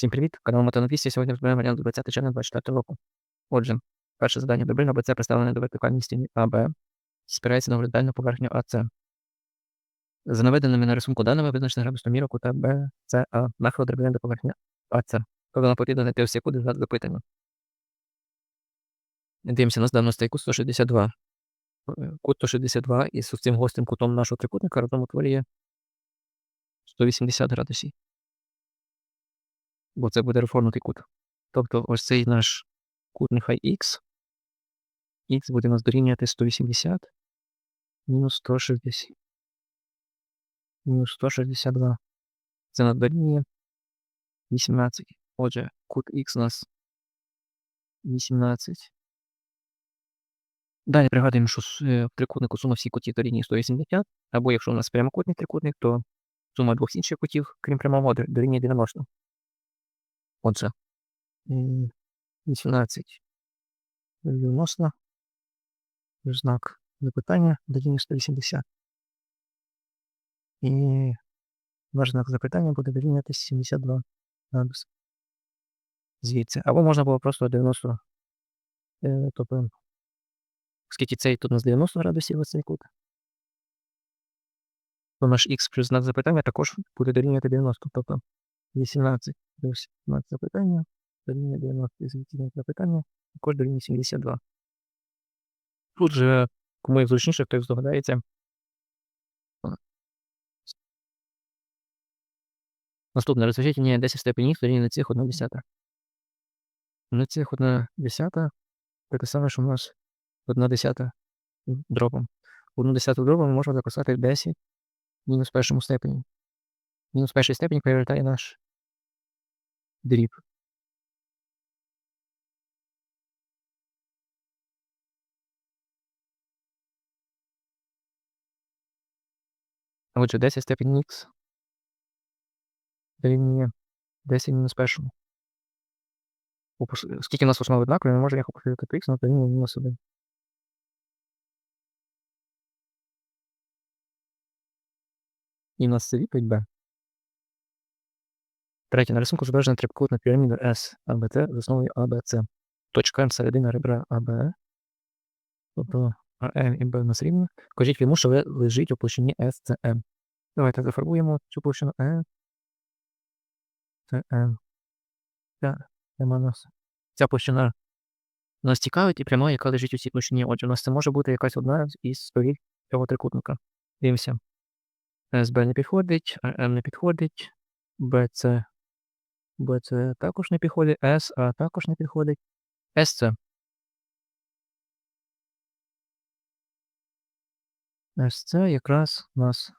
Всім привіт! Канал Мотонопісті. Сьогодні розберемо варіант 20 червня 24 року. Отже, перше завдання добрина АБЦ представлене до вертикальної стіни АБ, спирається на горизонтальну поверхню АЦ. За наведеними на рисунку даними визначена градусну міру кута БЦА, нахилу драбини до поверхні АЦ. Нам потрібно знайти ось яку знак запитання. Дивимося, у нас давностей кут 162. Е, Кут 162 із цим гострим кутом нашого трикутника разом утворює 180 градусів. Бо це буде реформутий кут. Тобто ось цей наш кут нехай х. Х буде нас дорівнювати 180 мінус 160. Мінус 162. Це нас дорівнює 18. Отже, кут х у нас 18. Далі пригадуємо, що е, в трикутнику сума всіх кутів дорівнює 180, або якщо у нас прямокутний трикутник, то сума двох інших кутів, крім прямого, дор- дорівнює 90. Отже, 18 90. Знак запитання дорівнює 180. І ваш знак запитання буде дорівнювати 72 градуси. Звідси. Або можна було просто 90. Е, тобто, оскільки цей тут у нас 90 градусів цей кут, то наш х плюс знак запитання також буде дорівнювати 90. Тобто 18 плюс знак запитання дорівнює 90 і звідси знак запитання також дорівнює 72. Тут же, кому як зручніше, хто здогадається. Наступне розв'язання 10 степені х на цих 1 десята. На цих 1 десята те саме, що у нас 1 десята дробом. 1 десяту дробом ми можемо записати 10 мінус першому степені. Мінус перший степень повертає наш дріб. Отже, 10 степень х дорівнює 10 мінус першому. Оскільки у нас основи однакові, ми можемо їх опустити х, але дорівнює мінус 1. І у нас це відповідь Б. Третє. На рисунку зображена трикутна піраміда S АБЦ з основою ABC. Точка М середина ребра АБ. Тобто АМ і Б у нас рівно. Кажіть йому, що ви лежить у площині SCM. Давайте зафарбуємо цю площину E. Це М. Ця, площина нас цікавить і пряма, яка лежить у цій площині. Отже, у нас це може бути якась одна із сторін цього трикутника. Дивимося. СБ не підходить, АМ не підходить, БЦ, БЦ також не підходить, СА також не підходить. СЦ. СЦ якраз у нас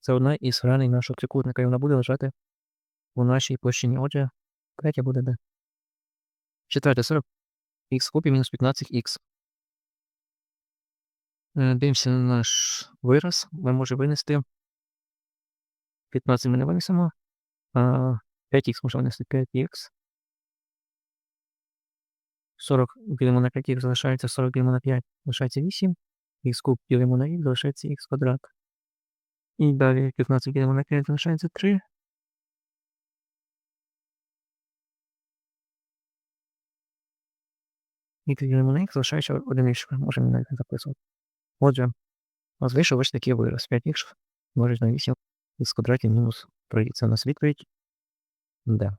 це одна із граней нашого трикутника, і вона буде лежати у нашій площині. Отже, третя буде Д. Четверте 40 х кубі мінус 15х. Е, Дивимося на наш вираз. Ми можемо винести 15 ми не винесемо. А 5х можемо винести 5х. 40 ділимо на 5х, залишається 40 ділимо на 5, залишається 8. Х куб ділимо на х, залишається х квадрат. І далі 15 ділимо на 5, залишається 3. І ділимо на х, залишається одиничка. Можемо навіть записувати. Отже, у нас вийшов ось такий вираз. 5х множить на 8 х квадраті мінус 3. Це у нас відповідь Д.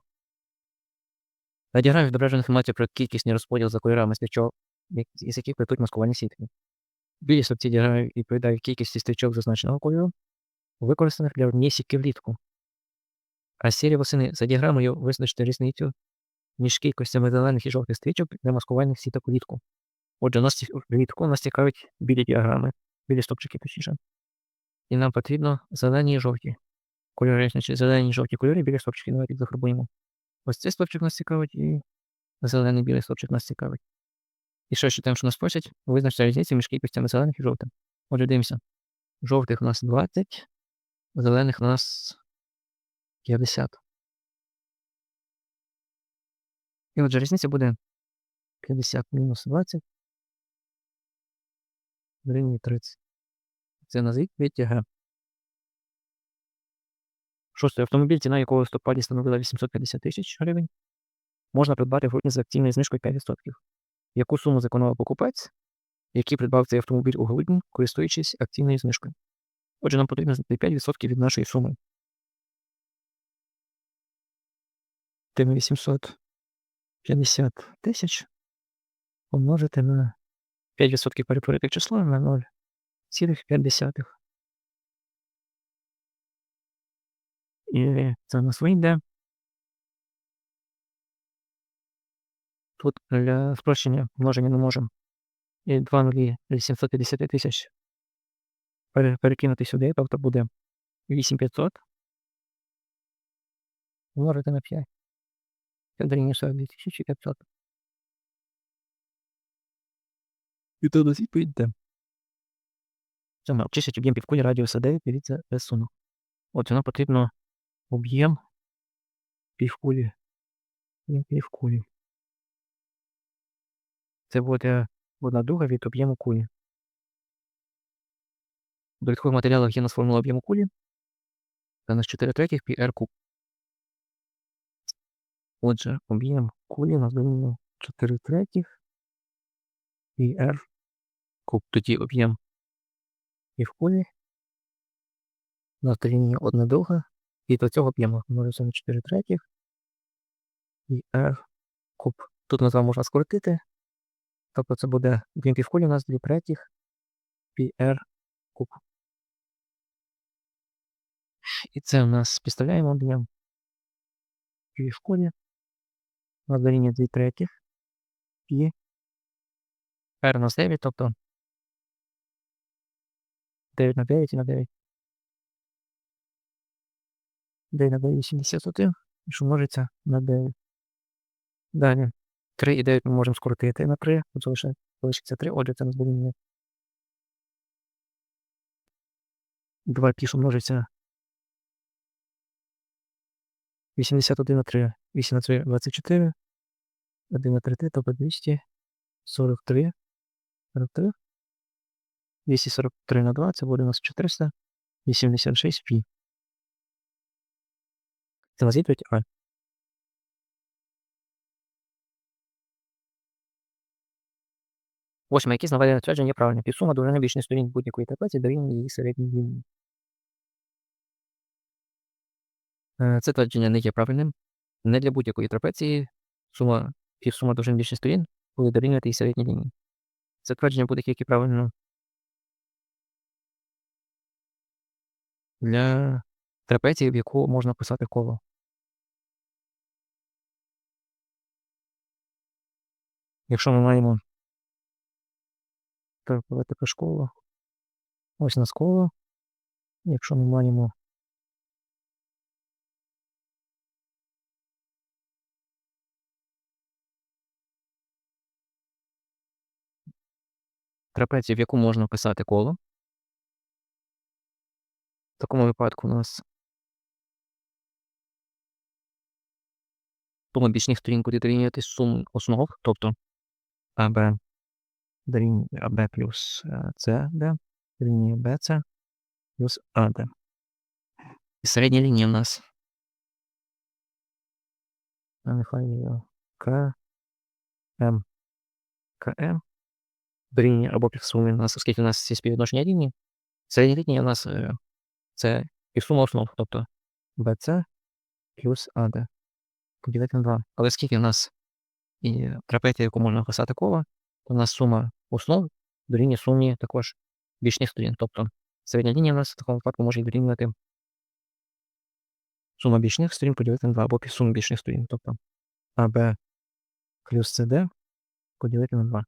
На діаграмі відображена інформація про кількісний розподіл за кольорами стрічок, із яких плетуть маскувальні сітки. Білі стовпці діаграми відповідають кількості стрічок зазначеного кольору, використаних для однієї сітки влітку. А сірі восени за діаграмою визначити різницю між кількостями зелених і жовтих стрічок для маскувальних сіток влітку. Отже, нас влітку нас цікавить білі діаграми, білі стовпчики точніше. І нам потрібно зелені і жовті кольори, значить зелені жовті кольори, білі стовпчики, давайте їх зафарбуємо. Ось цей стовпчик нас цікавить і зелений білий стовпчик нас цікавить. І що ще там, що нас просять, визначити різницю між кількостями зелених і жовтих. Отже, дивимося. Жовтих у нас 20, зелених у нас 50. І отже, різниця буде 50 мінус 20 дорівнює 30. Це нас відповідь Г. Шостий. Автомобіль, ціна якого в листопаді становила 850 тисяч гривень, можна придбати в грудні за акційною знижкою 5%. Яку суму зекономив покупець, який придбав цей автомобіль у грудні, користуючись акційною знижкою? Отже, нам потрібно знайти 5% від нашої суми. Тим 850 тисяч помножити на 5% перетворити число на 0,5. І це у нас вийде. Тут для спрощення множення не можемо. І 2 нулі 750 тисяч перекинути сюди, тобто буде 8500 помножити на 5. Це дорівнює 42 500. І то досить відповідь де. Саме обчистить об'єм півкулі радіуса 9, дивіться рисунок. От нам потрібно об'єм півкулі. Об'єм півкулі. Це буде одна друга від об'єму кулі. В додаткових матеріалах є нас формула об'єму кулі. У нас 4 третіх πr куб. Отже, об'єм кулі нас дорівнює 4 третіх πr куб. Тоді об'єм півкулі у нас дорівнює 1 друга. І до цього об'єму множиться на 4 третіх πr куб. Тут назву можна скоротити. Тобто це буде об'єм півкулі у нас 2 третіх πr куб. І це у нас підставляємо об'єм півкулі. У нас дорівнює 2 третіх пі. R у нас 9, тобто 9 на 9 і на 9. 9 на 9 81, що множиться на 9. Далі. 3 і 9 ми можемо скоротити на 3, тут залишиться, залишиться 3, отже, це нас дорівнює 2 пі, що множиться 81 на 3, 8 на 3, 24, 1 на 3, 3, тобто 243, 43, 243 на 2, це буде у нас 486 пі. У нас відповідь А. Восьме, які наведені твердження є правильні. Підсума довжини бічних сторін будь-якої трапеції дорівнює її середній лінії. Е, Це твердження не є правильним. Не для будь-якої трапеції сума півсума довжин бічних сторін буде дорівнювати її середній лінії. Це твердження буде тільки правильно для трапеції, в яку можна писати коло. Якщо ми маємо так, по школу. Ось у нас коло. Якщо ми маємо трапецію, в яку можна писати коло. В такому випадку у нас сума бічних сторін буде дорівнювати суму основ, тобто АБ дорівнює АБ плюс е, СД дорівнює БЦ плюс АД. І середня лінія у нас. А нехай є К, М, КМ дорівнює або півсуми у нас, оскільки у нас ці співвідношення рівні. Середня лінія у нас е, це півсума основ, тобто БЦ плюс АД поділити на 2. Але оскільки у нас і трапеція, яку можна писати коло, то у нас сума основ дорівнює сумі також бічних сторін. Тобто середня лінія у нас в такому випадку може дорівнювати сума бічних сторін поділити на 2 або півсума бічних сторін. Тобто АБ плюс СД поділити на 2.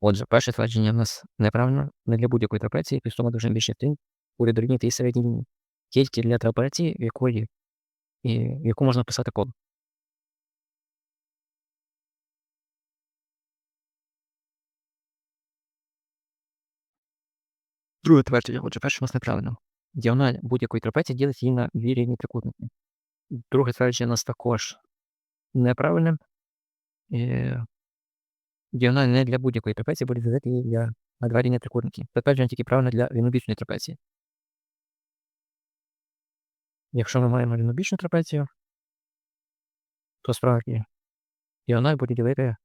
Отже, перше твердження в нас неправильно. Не для будь-якої трапеції півсума довжин бічних сторін буде дорівнювати середній лінії. Тільки для трапеції, в якої і в яку можна писати код. Друге твердження, отже, перше у нас неправильно. Діагональ будь-якої трапеції ділить її на дві рівні трикутники. Друге твердження у нас також неправильне. Діагональ не для будь-якої трапеції буде ділити її для, на два рівні трикутники. Твердження тільки правильно для рівнобічної трапеції. Якщо ми маємо рівнобічну трапецію, то справді діагональ буде ділити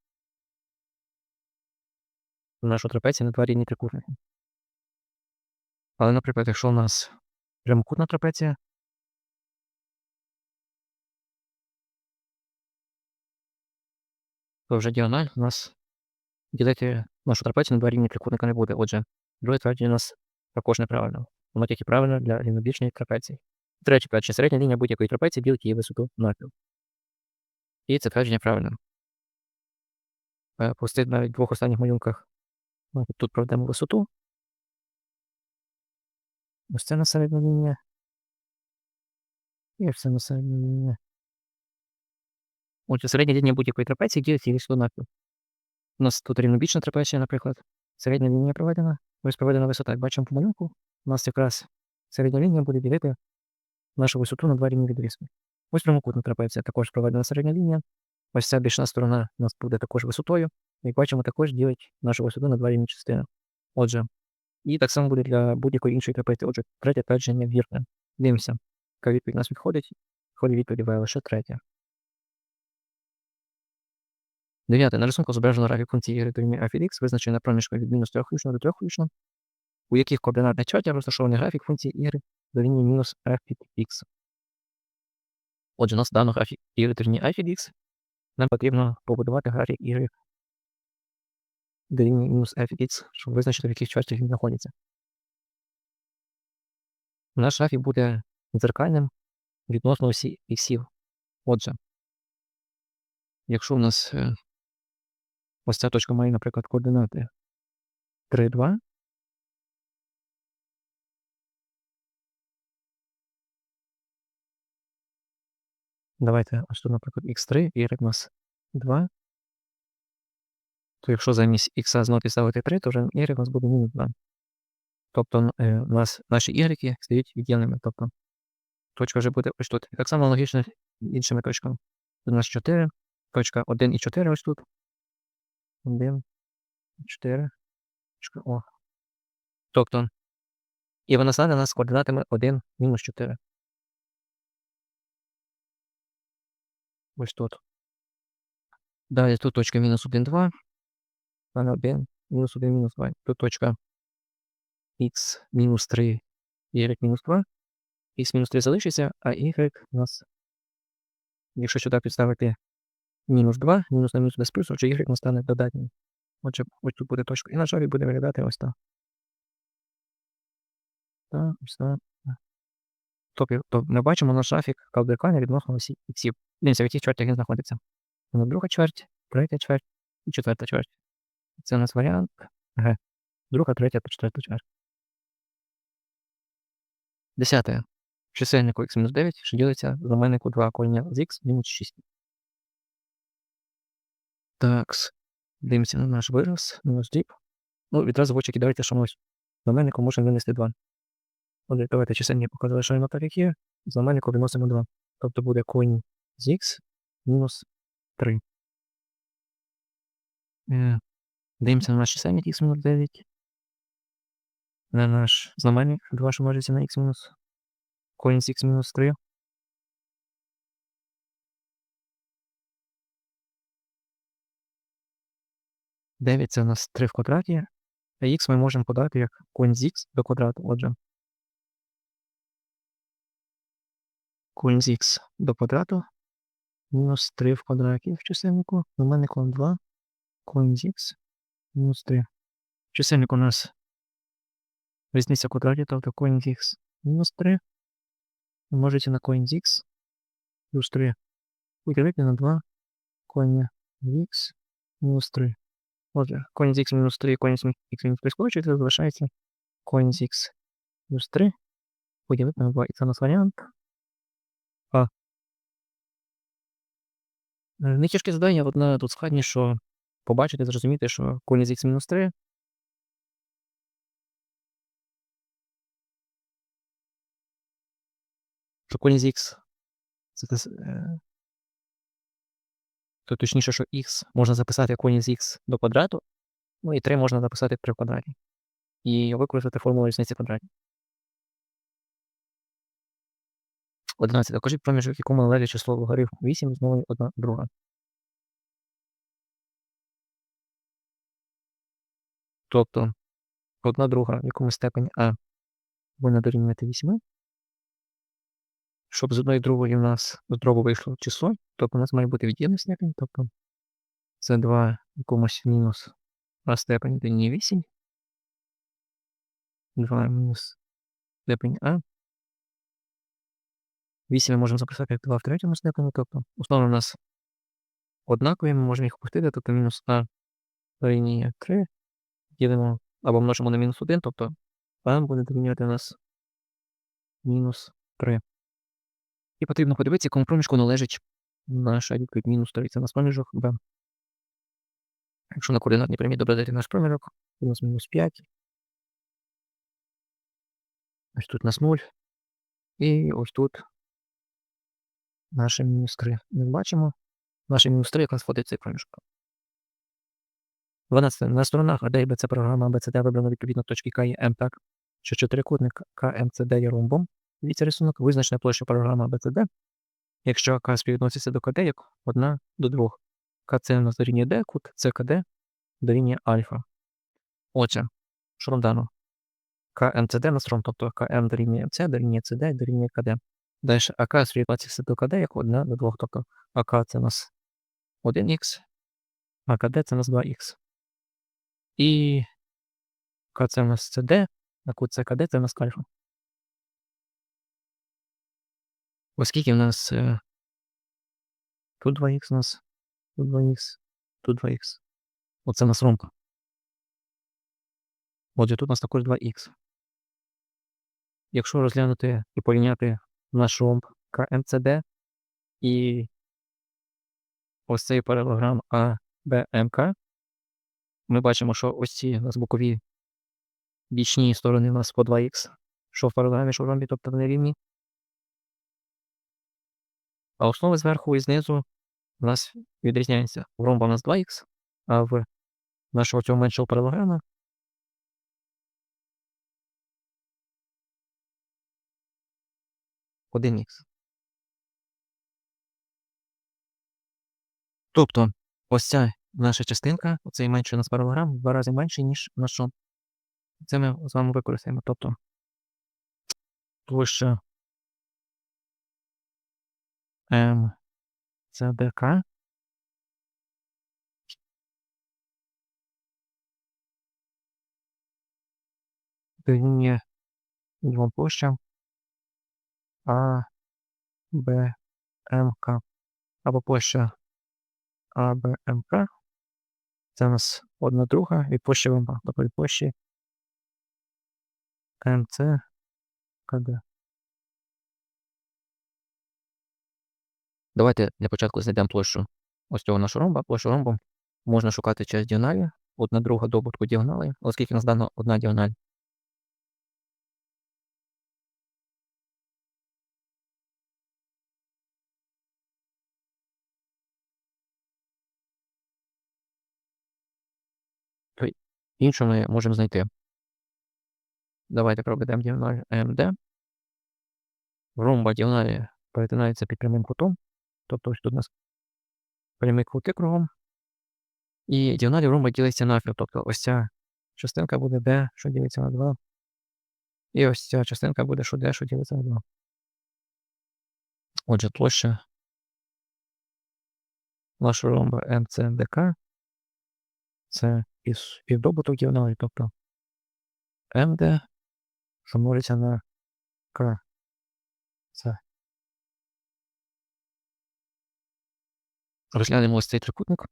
нашу трапецію на два рівні трикутники. Але, наприклад, якщо у нас прямокутна трапеція, то вже діагональ у нас ділити нашу трапецію на два рівні трикутника не буде. Отже, друге твердження у нас також неправильно. Воно тільки правильно для рівнобічної трапеції. Третє твердження. Середня лінія будь-якої трапеції ділить її висоту навпіл. І це твердження правильно. Е, Пусти навіть в двох останніх малюнках. Тут проведемо висоту. Ось це на середня лінія. І ось це на середня лінія. Отже, середня лінія будь-якої трапеції ділить її навпіл. У нас тут рівнобічна трапеція, наприклад. Середня лінія проведена. Ось проведена висота. Як бачимо по малюнку, у нас якраз середня лінія буде ділити нашу висоту на два рівні відрізки. Ось прямокутна трапеція, також проведена середня лінія. Ось ця бічна сторона у нас буде також висотою. Як бачимо, також ділить нашу висоту на два рівні частини. Отже, і так само буде для будь-якої іншої трапеції. Отже, третє твердження вірне. Дивимося, яка відповідь у нас відходить. Входить відповідь буває лише третя. Дев'яте. На рисунку зображено графік функції y дорівнює f від x, визначений на проміжку від мінус 3 ключно до 3 ключно, у яких координатних чарті розташований графік функції y дорівнює мінус f від x. Отже, у нас дано графік y дорівнює f від x. Нам потрібно побудувати графік y дорівнює мінус f-x, щоб визначити, в яких чартах він знаходиться. Наш графік буде дзеркальним відносно осі іксів. Отже, якщо у нас е, ось ця точка має, наприклад, координати 3, 2, Давайте ось тут, наприклад, x3, y у нас 2. То якщо замість x знову ставити 3, то вже y у нас буде мінус 2. Тобто е, у нас наші y стають від'ємними. Тобто точка вже буде ось тут. Так само аналогічно іншими точками. У нас 4, точка 1 і 4 ось тут. 1, 4. Точка О. Тобто, і вона стане у нас координатами 1, мінус 4. Ось тут. Далі тут точка мінус 1, 2. Стане 1, мінус 1, мінус 2. Тут точка x мінус 3, y мінус 2. Х мінус 3 залишиться, а y у нас, якщо сюди підставити мінус 2, мінус на мінус без плюсу, отже y у нас стане додатнім. Отже, ось тут буде точка. І на жаль буде виглядати ось так. Так, ось так. Тобто ми бачимо наш графік калдеркання відносно осі іксів. Дивіться, в яких чвертях він знаходиться. Друга чверть, третя чверть і четверта чверть. Це у нас варіант Г. Друга, третя та четверта чверть. Десяте. Чисельнику x-9, що ділиться знаменнику 2 корення з x мінус 6. Так. Дивимося на наш вираз, на наш дріб. Ну, відразу в очі кидається, що ми знаменнику можемо винести 2. Отже, давайте чисельник поки залишаємо так, як є. Знаменнику виносимо 2. Тобто буде корінь з х мінус 3. Дивимося на наш чисельник х мінус 9. На наш знаменник 2, що множиться на мінус. Корінь з х мінус 3. Дев'ять це у нас 3 в квадраті, а х ми можемо подати як корінь з х до квадрату. Отже. Корінь з х до квадрату мінус 3 в квадраті в чисельнику. Знаменнику 2. Корінь з х мінус 3. В чисельнику у нас різниця в квадраті, тобто х мінус 3. Множиться на х плюс 3. Поділити на 2 коріння з х мінус 3. Отже, корінь з х мінус 3 і корінь з х мінус 3 скорочується, залишається х плюс 3. Поділити на 2. І це у нас варіант. А. Не тяжке завдання, одна тут складність, що побачити, зрозуміти, що корінь з х мінус 3 що корінь з х то точніше, що х можна записати корінь з х до квадрату, ну і 3 можна записати 3 в квадраті. І використати формулу різниці квадратів. 11. Докажіть проміжок, якому належить число логарифм 8 з новою 1 друга. Тобто 1 друга в якомусь степені А буде дорівнювати 8. Щоб з одної другої у нас з дробу вийшло число, тобто у нас має бути від'ємна степень, тобто це 2 в якомусь мінус А степень дорівнює 8. 2 мінус степень А. 8 ми можемо записати як 2 в третьому степені, тобто условно у нас однакові, ми можемо їх опустити, тобто мінус А дорівнює 3. Ділимо або множимо на мінус 1, тобто А буде дорівнювати у нас мінус 3. І потрібно подивитися, якому проміжку належить наша відповідь мінус 3. Це у нас проміжок Б. Якщо на координатній прямій добавити наш проміжок, у нас мінус 5. Ось тут у нас 0. І ось тут наше мінус 3. Ми бачимо. Наше мінус 3 якраз входить в цей проміжок. 12. На сторонах АД і БЦ програма АБЦД вибрано відповідно точки К і М так, що чотирикутник КМЦД є ромбом. Дивіться рисунок, визначена площа програми АБЦД. Якщо К співвідноситься до КД як 1 до 2. КЦ у нас дорівнює Д, кут ЦКД дорівнює альфа. Отже, що дано? КМЦД на стром, тобто КМ дорівнює МЦ, дорівнює ЦД, дорівнює КД. Далі АК співвідноситься до КД як 1 до 2, тобто АК це у нас 1х, а КД це у нас 2х. І К це у нас ЦД, а кут ЦКД це у нас альфа. Оскільки у нас е, тут 2х у нас, тут 2х, тут 2х. Оце у нас ромка. Отже, тут у нас також 2х. Якщо розглянути і порівняти наш ромб КМЦД і ось цей паралограм АБМК, ми бачимо, що ось ці у нас бокові бічні сторони у нас по 2х, що в в ромбі, тобто вони рівні. А основи зверху і знизу у нас відрізняються. В ромба у нас 2х, а в нашого цього меншого паралограма один х. Тобто, ось ця наша частинка, оцей менший у нас паралограм, в два рази менший, ніж ромб. Це ми з вами використаємо. Тобто площа МЦДК дорівнює двом площам А, Б, МК. Або площа А, Б, МК. Це у нас одна друга від площі від площі МЦ, КД. Давайте для початку знайдемо площу ось цього нашого ромба. Площу ромбу можна шукати через діагоналі, одна друга добутку діагоналі, оскільки у нас дана одна діагональ. Іншу ми можемо знайти. Давайте проведемо діагональ МД. Ромба діагоналі перетинається під прямим кутом. Тобто ось тут у нас прямі кути кругом. І діагоналі ромба ділиться навпіл. Тобто ось ця частинка буде D, що ділиться на 2. І ось ця частинка буде, що D, що ділиться на 2. Отже, площа нашого ромба МЦДК це із співдобуток діагоналів, тобто МД, що множиться на К. Це. Розглянемо ось цей трикутник.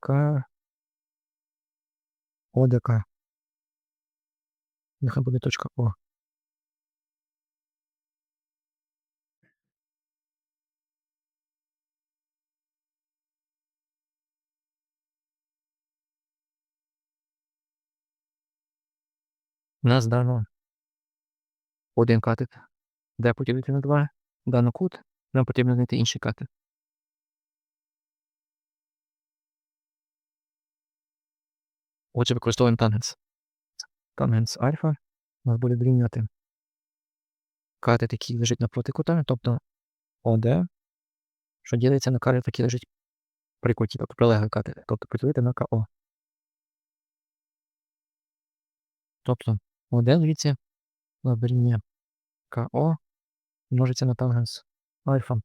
К. ОДК. Нехай буде точка О. нас дано один катет, де поділити на 2, дано кут, нам потрібно знайти інший катет. Отже, використовуємо тангенс. Тангенс альфа у нас буде дорівнювати катет, який лежить напроти кута, тобто ОД, що ділиться на катет, який лежить при куті, тобто прилеглий катет, тобто поділити на КО. Тобто Модель віці лабріння КО множиться на тангенс альфа.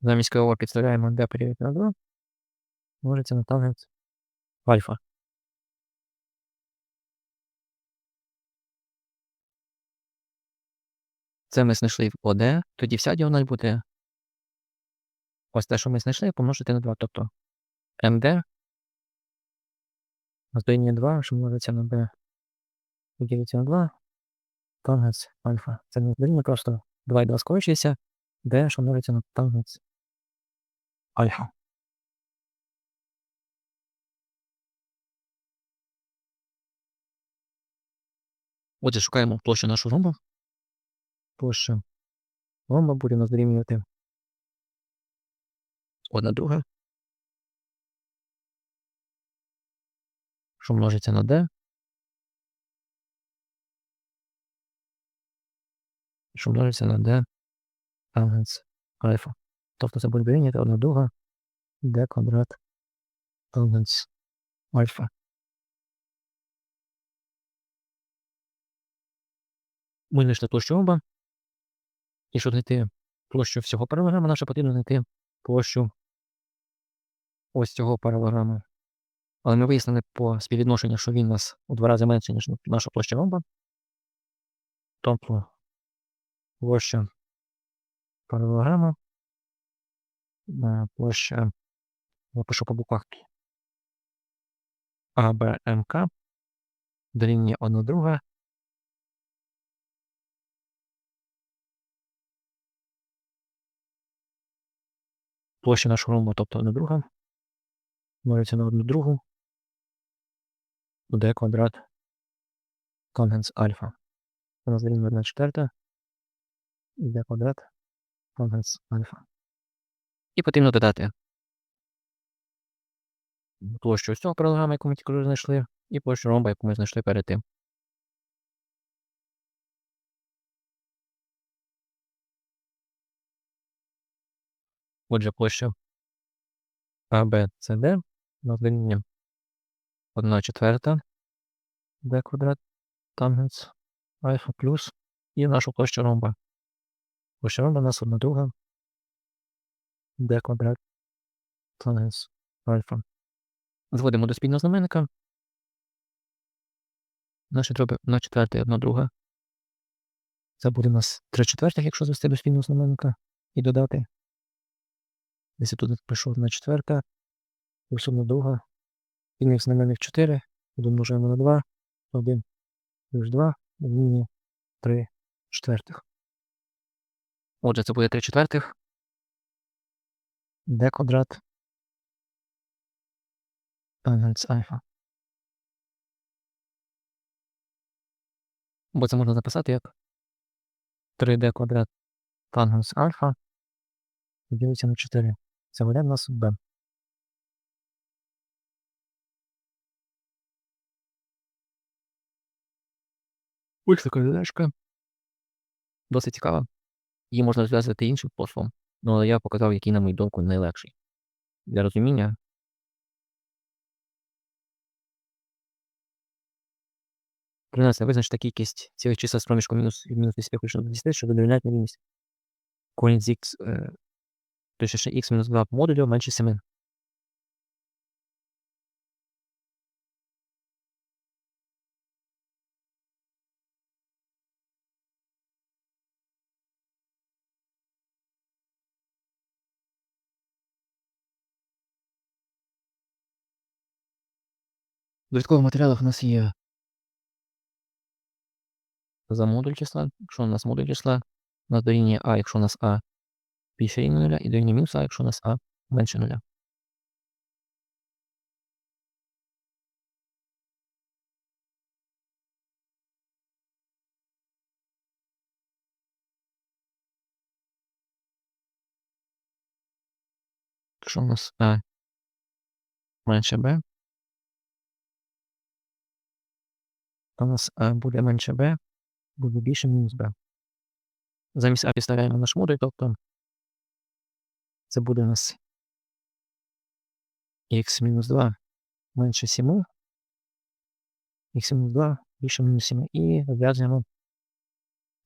Замість КО підставляємо d поділити на 2. Множиться на тангенс альфа. Це ми знайшли в ОД, тоді вся діональ буде. Ось те, що ми знайшли, помножити на 2. Тобто МД. Здоєння 2, що множиться на Б. 2,2, тангенс альфа. Це не дорівнює просто 2 і 2 скорочується, де що на тангенс альфа. Отже, шукаємо площу нашого ромба. Площа ромба буде нас дорівнювати одна друга. Що множиться на D. що множиться на D тангенс альфа. Тобто це буде дорівнювати одна друга D квадрат тангенс альфа. Ми знайшли площу ромба. І щоб знайти площу всього паралограма, наша потрібно знайти площу ось цього паралограму. Але ми вияснили по співвідношенню, що він у нас у два рази менше, ніж наша площа ромба. Тобто площа паралограма площа, я пишу по буквах. АБМК дорівнює 1 друга. Площа нашого ромба, тобто 1 друга, множиться на 1 другу, d квадрат тангенс альфа. У нас дорівнює 1 четверта, d квадрат тангенс альфа. І потрібно додати площу ось цього паралограма, яку ми тільки вже знайшли, і площу ромба, яку ми знайшли перед тим. Отже, площа у нас дорівнює 1 четверта d квадрат тангенс альфа плюс і нашу площу ромба. У нас 1 друга d квадрат тангенс альфа. Зводимо до спільного знаменника. Наші дроби на четверте і 1 друга. Це буде у нас 3 четвертих, якщо звести до спільного знаменника і додати. Десь тут пишу 1 четверта, плюс 1 друга. Спільних знаменник 4, домножуємо на 2, 1 плюс 2, дорівнює 3 четвертих. Отже, це буде 3 четвертих. d квадрат тангенс альфа. Бо це можна записати як 3d квадрат тангенс альфа поділиться на 4. Це буде в нас b. Ось така задачка. Досить цікава. Її можна розв'язати іншим способом, ну, але я показав, який, на мою думку, найлегший. Для розуміння 13. Визначте кількість цілих числа з проміжком мінус мінус 10 включно до 10, що дорівняють на рівність. Корінь з x, е, точніше x мінус 2 по модулю менше 7. В додаткових матеріалах у нас є за модуль числа, якщо у нас модуль числа, у нас дорівнює А, якщо у нас А більше рівня 0, і дорівнює мінус А, якщо у нас А менше 0. Якщо у нас А менше Б, у нас буде менше Б, буде більше мінус Б. замість А підставляємо наш модуль, тобто це буде у нас х мінус 2 менше 7, х мінус 2 більше мінус 7 і розв'язуємо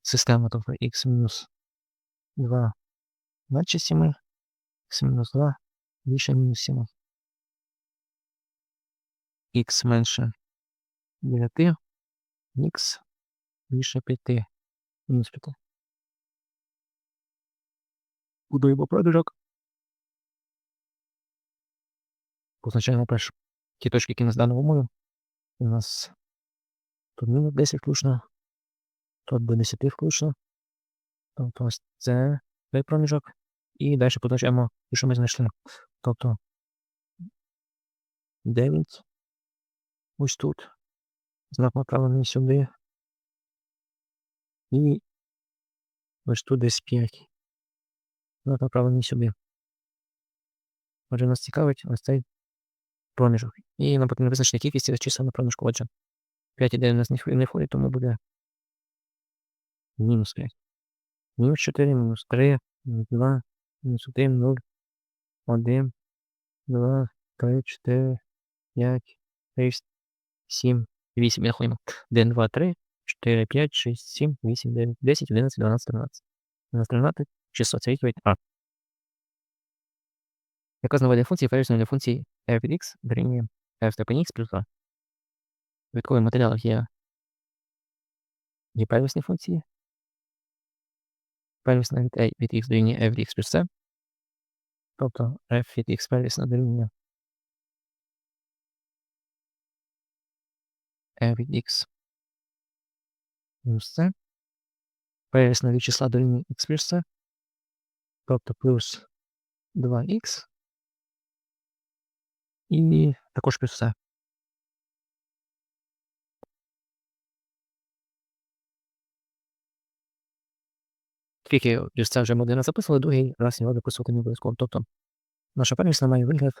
систему, тобто х мінус 2 менше 7, х мінус 2 більше мінус 7. х менше 9, х більше 5, мінус 5. Будуємо продажок. Позначаємо перш ті точки, які нас даного умові. У нас тут мінус 10 включно, тут до 10 включно. Тобто ось це цей проміжок. І далі позначаємо, що ми знайшли. Тобто 9. Ось тут. Знак направлений сюди. І ось тут десь 5. Знак направлений сюди. Отже, нас цікавить ось цей проміжок. І нам потрібно визначити кількість чисел на проміжку. Отже, 5 ідей у нас не входить, тому буде мінус 5. Мінус 4, мінус 3, мінус 2, мінус 1, 0, 1, 2, 3, 4, 5, 6, 7, 8. Рахуємо. 1, 2, 3, 4, 5, 6, 7, 8, 9, 10, 11, 12, 13. 13, 600. Це відповідь А. Яка з нової функції перечислення для функції f від x дорівнює f степені x плюс 2. В відкових матеріалах є, є первісні функції. Первісна від a від x дорівнює f від x плюс c. Тобто f від x первісна дорівнює f від x плюс c. Первісна від числа дорівнює x плюс c. Тобто плюс 2х і також плюс все. Тільки плюс це вже ми один раз записували, другий раз його записувати не обов'язково. Тобто наша первісна має вигляд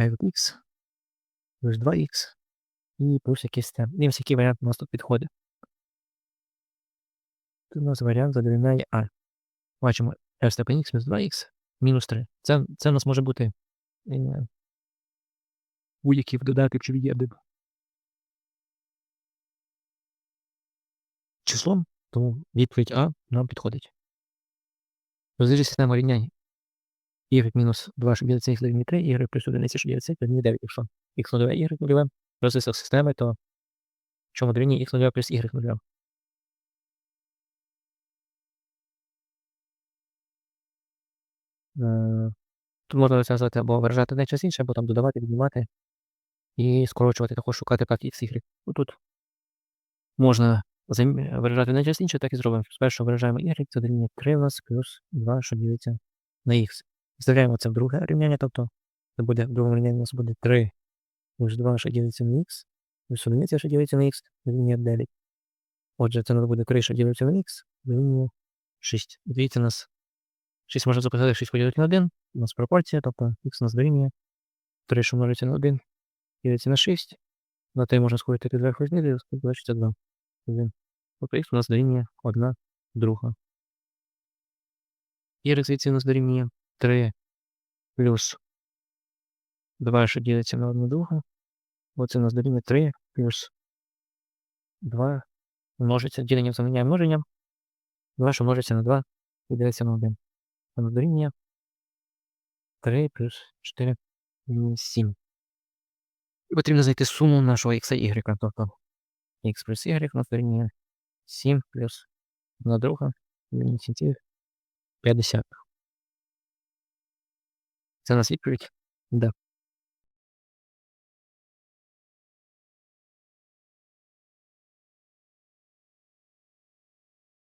f від плюс 2х і плюс якийсь там. Дивимося, який варіант у нас тут підходить. Тут у нас варіант задовільняє А. Бачимо f степень x плюс 2х мінус 3. Це, це у нас може бути будь-який додаток чи від'єдним числом, тому відповідь А нам підходить. Розв'яжи систему рівнянь y мінус 2, що ділиться х 3, y плюс 1, що ділиться дорівнює 9, якщо х нульове, y нульове, розв'язок системи, то чому дорівнює х нульове плюс y нульове. Тут можна розв'язувати або виражати найчастіше, або там додавати, віднімати і скорочувати, також шукати так x, y. Тут можна виражати найчастіше, так і зробимо. Спершу виражаємо y, це дорівнює 3 у нас плюс 2, що ділиться на x. Вставляємо це в друге рівняння, тобто це буде в другому рівнянні у нас буде 3 плюс 2, що ділиться на x, плюс 1, що ділиться на x, дорівнює 9. Отже, це нас буде 3, що ділиться на x, дорівнює 6. Дивіться, нас 6 можна записати 6 поділити на 1, у нас пропорція, тобто x у нас дорівнює 3, що множиться на 1, ділиться на 6. На 3 можна скоротити 2 хвилини, і залишиться 2. 1. Тобто х у нас дорівнює 1 друга. Y звідси у нас дорівнює 3 плюс 2, що ділиться на 1 другу. Оце у нас дорівнює 3 плюс 2 множиться. Ділення заміняє множенням. 2, що множиться на 2 і ділиться на 1. Воно дорівнює 3 плюс 4 7. І потрібно знайти суму нашого x і y. Тобто x плюс y у нас дорівнює 7 плюс 1 друга дорівнює 7,5. Це у нас відповідь? Да.